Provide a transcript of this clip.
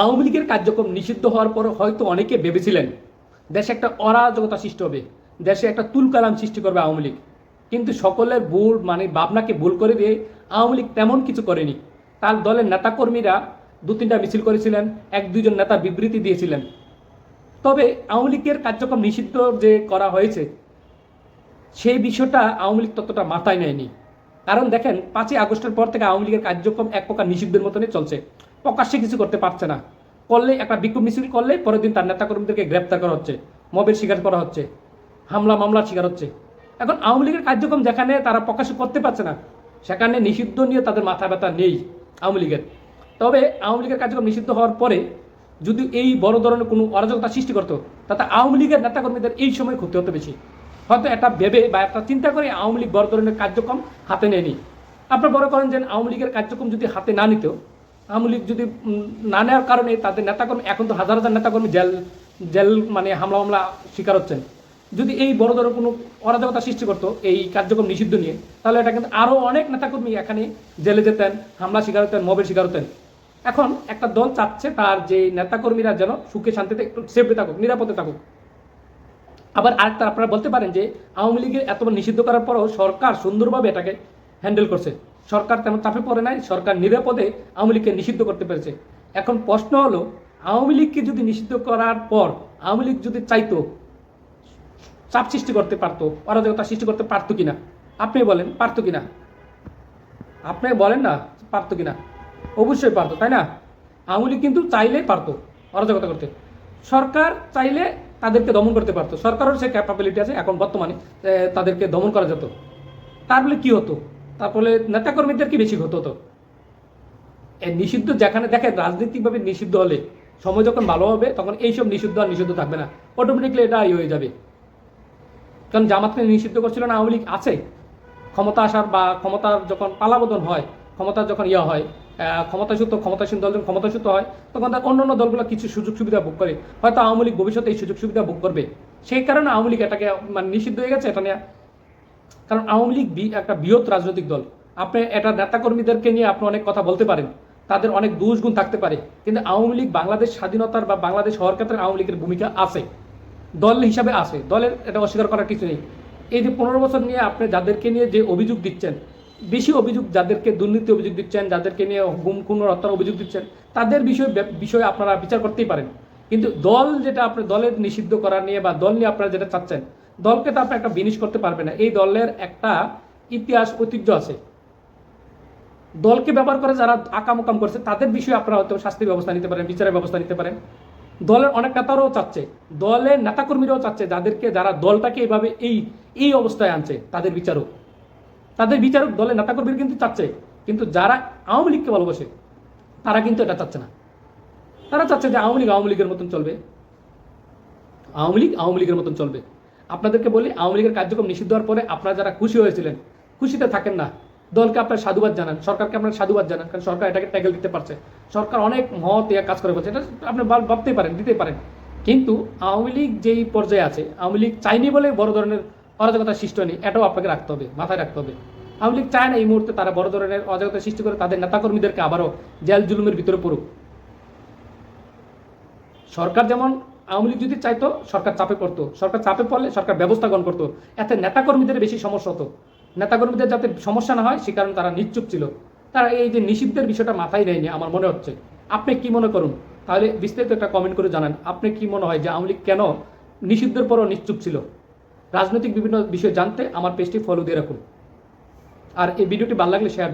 আওয়ামী লীগের কার্যক্রম নিষিদ্ধ হওয়ার পর হয়তো অনেকে ভেবেছিলেন, দেশে একটা অরাজকতা সৃষ্টি হবে, দেশে একটা তুলকালাম সৃষ্টি করবে আওয়ামী লীগ। কিন্তু সকলের ভুল মানে ভাবনাকে ভুল করে দিয়ে আওয়ামী লীগ তেমন কিছু করেনি। তার দলের নেতাকর্মীরা দু তিনটা মিছিল করেছিলেন, এক দুজন নেতা বিবৃতি দিয়েছিলেন। তবে আওয়ামী লীগের কার্যক্রম নিষিদ্ধ যে করা হয়েছে, সেই বিষয়টা আওয়ামী লীগ ততটা মাথায় নেয়নি। কারণ দেখেন, পাঁচই আগস্টের পর থেকে আওয়ামী লীগের কার্যক্রম এক প্রকার নিষিদ্ধের মতনই চলছে। প্রকাশ্যে কিছু করতে পারছে না। করলে, একটা বিক্ষোভ মিছিল করলে পরের দিন তার নেতাকর্মীদেরকে গ্রেপ্তার করা হচ্ছে, মবের শিকার করা হচ্ছে, হামলা মামলার শিকার হচ্ছে। এখন আওয়ামী লীগের কার্যক্রম যেখানে তারা প্রকাশ করতে পারছে না, সেখানে নিষিদ্ধ নিয়ে তাদের মাথা ব্যথা নেই আওয়ামী লীগের। তবে আওয়ামী লীগের কার্যক্রম নিষিদ্ধ হওয়ার পরে যদি এই বড় ধরনের কোনো অরাজকতা সৃষ্টি করতো, তাতে আওয়ামী লীগের নেতাকর্মীদের এই সময় ক্ষতি হতে বেশি। হয়তো একটা ভেবে বা একটা চিন্তা করে আওয়ামী লীগ বড় ধরনের কার্যক্রম হাতে নেয়নি। আপনার বড় করেন যে আওয়ামী লীগের কার্যক্রম যদি হাতে না নিত আওয়ামী লীগ যদি না নেওয়ার কারণে তাদের নেতাকর্মী, এখন তো হাজার হাজার নেতাকর্মী জেল জেল মানে হামলা হামলা শিকার হচ্ছেন। যদি এই বড় ধরনের কোনো অরাজকতা সৃষ্টি করতো, এই কার্যক্রম নিষিদ্ধ নিয়ে, তাহলে এটা কিন্তু আরও অনেক নেতাকর্মী এখানে জেলে যেতেন, হামলা শিকার হতেন, মবের শিকার হতেন। এখন একটা দল চাচ্ছে তার যে নেতাকর্মীরা যেন সুখে শান্তিতে একটু সেফে থাকুক, নিরাপদে থাকুক। আবার আরেকটা আপনারা বলতে পারেন যে, আওয়ামী লীগের এত নিষিদ্ধ করার পরও সরকার সুন্দরভাবে এটাকে হ্যান্ডেল করছে। সরকার তেমন চাপে পড়ে নাই, সরকার নিরাপদে আওয়ামী লীগকে নিষিদ্ধ করতে পেরেছে। এখন প্রশ্ন হলো, আওয়ামী লীগকে যদি নিষিদ্ধ করার পর আওয়ামী লীগ যদি চাইতো, চাপ সৃষ্টি করতে পারতো, অরাজকতা সৃষ্টি করতে পারতো কিনা? আপনি বলেন, পারতো কিনা? আপনি বলেন না, পারতো কিনা? অবশ্যই পারতো, তাই না? আওয়ামী লীগ কিন্তু চাইলেই পারতো অরাজকতা করতে। সরকার চাইলে তাদেরকে দমন করতে পারতো। সরকারের সে ক্যাপাবিলিটি আছে, এখন বর্তমানে তাদেরকে দমন করা যেত। তার ফলে কী হতো? তার ফলে নেতাকর্মীদের কি বেশি হতো এই নিষিদ্ধ যেখানে দেখেন রাজনৈতিকভাবে নিষিদ্ধ হলে, সময় যখন ভালো হবে, তখন এইসব নিষিদ্ধ আর নিষিদ্ধ থাকবে না। অটোমেটিকলি এটা ইয়ে হয়ে যাবে। কারণ জামাতকে নিষিদ্ধ করছিল না, আওয়ামী লীগ আছে। ক্ষমতা আসার বা ক্ষমতার যখন পালাবদন হয়, ক্ষমতার যখন ইয়ে হয় ক্ষমতাচ্যুত, ক্ষমতাসীন দল যখন ক্ষমতাচ্যুত হয়, তখন তার অন্যান্য দলগুলো কিছু সুযোগ সুবিধা ভোগ করে। হয়তো আওয়ামী লীগ ভবিষ্যতে এই সুযোগ সুবিধা ভোগ করবে। সেই কারণে আওয়ামী লীগ এটাকে মানে নিষিদ্ধ হয়ে গেছে, এটা নিয়ে কারণ আওয়ামী লীগ একটা বৃহৎ রাজনৈতিক দল। আপনি এটা নেতাকর্মীদেরকে নিয়ে আপনি অনেক কথা বলতে পারেন। তাদের অনেক দোষ গুণ থাকতে পারে। কিন্তু আওয়ামী লীগ বাংলাদেশ স্বাধীনতার বা বাংলাদেশ হওয়ার ক্ষেত্রে আওয়ামী লীগের ভূমিকা আছে। দল হিসাবে আছে। দলের এটা অস্বীকার করার কিছু নেই। এই যে পনেরো বছর নিয়ে আপনি যাদেরকে নিয়ে যে অভিযোগ দিচ্ছেন, বেশি অভিযোগ যাদেরকে, দুর্নীতি অভিযোগ দিচ্ছেন, যাদেরকে নিয়ে গুম খুন হত্যার অভিযোগ দিচ্ছেন, তাদের বিষয়ে বিষয়ে আপনারা বিচার করতেই পারেন। কিন্তু দল যেটা আপনি দলের নিষিদ্ধ করা নিয়ে বা দল নিয়ে আপনারা যেটা চাচ্ছেন দলকে তো আপনি একটা বিনিশ করতে পারবেন না। এই দলের একটা ইতিহাস ঐতিহ্য আছে। দলকে ব্যবহার করে যারা আকামকাম করছে, তাদের বিষয়ে আপনারা হয়তো শাস্তির ব্যবস্থা নিতে পারেন, বিচারের ব্যবস্থা নিতে পারেন। দলের অনেক নেতারাও চাচ্ছে, দলের নেতাকর্মীরাও চাচ্ছে, যাদেরকে যারা দলটাকে এভাবে এই এই অবস্থায় আনছে, তাদের বিচারক। তাদের বিচারক দলের নেতাকর্মীরা কিন্তু চাচ্ছে, কিন্তু যারা আওয়ামী লীগকে ভালোবাসে, তারা কিন্তু এটা চাচ্ছে না। তারা চাচ্ছে যে আওয়ামী লীগ আওয়ামী লীগের মতন চলবে। আওয়ামী লীগ আওয়ামী লীগের মতন চলবে। আপনাদেরকে বলি, আওয়ামী লীগের কার্যক্রম নিষিদ্ধ হওয়ার পরে আপনারা যারা খুশি হয়েছিলেন, খুশিতে থাকেন না। দলকে আপনার সাধুবাদ জানান, সরকারকে আপনার সাধুবাদ জানান, কারণ সরকার এটাকে ট্যাগেল দিতে পারছে। সরকার অনেক মহৎ ইয়া কাজ করে ফেলছে এটা আপনি ভাবতেই পারেন দিতে পারেন। কিন্তু আওয়ামী লীগ যেই পর্যায়ে আছে, আওয়ামী লীগ চাইনি বলে বড় ধরনের অরাজকতা সৃষ্টি হয়নি, এটাও আপনাকে রাখতে হবে, মাথায় রাখতে হবে। আওয়ামী লীগ চায় না এই মুহূর্তে তারা বড় ধরনের অরাজকতা সৃষ্টি করে, তাদের নেতাকর্মীদেরকে আবারও জেল জুলুমের ভিতরে পড়ুক। সরকার যেমন আওয়ামী লীগ যদি চাইতো, সরকার চাপে পড়তো। সরকার চাপে পড়লে সরকার ব্যবস্থা গ্রহণ করতো। এতে নেতাকর্মীদের বেশি সমস্যা হতো। নেতাকর্মীদের যাতে সমস্যা না হয়, সে কারণে তারা নিশ্চুপ ছিল। তারা এই যে নিষিদ্ধের বিষয়টা মাথায় নেয়নি, আমার মনে হচ্ছে। আপনি কি মনে করুন? তাহলে বিস্তারিত একটা কমেন্ট করে জানান। আপনি কি মনে হয় যে আওয়ামী লীগ কেন নিষিদ্ধের পরও নিশ্চুপ ছিল? রাজনৈতিক বিভিন্ন বিষয় জানতে আমার পেজটি ফলো দিয়ে রাখুন। আর এই ভিডিওটি ভালো লাগলে শেয়ার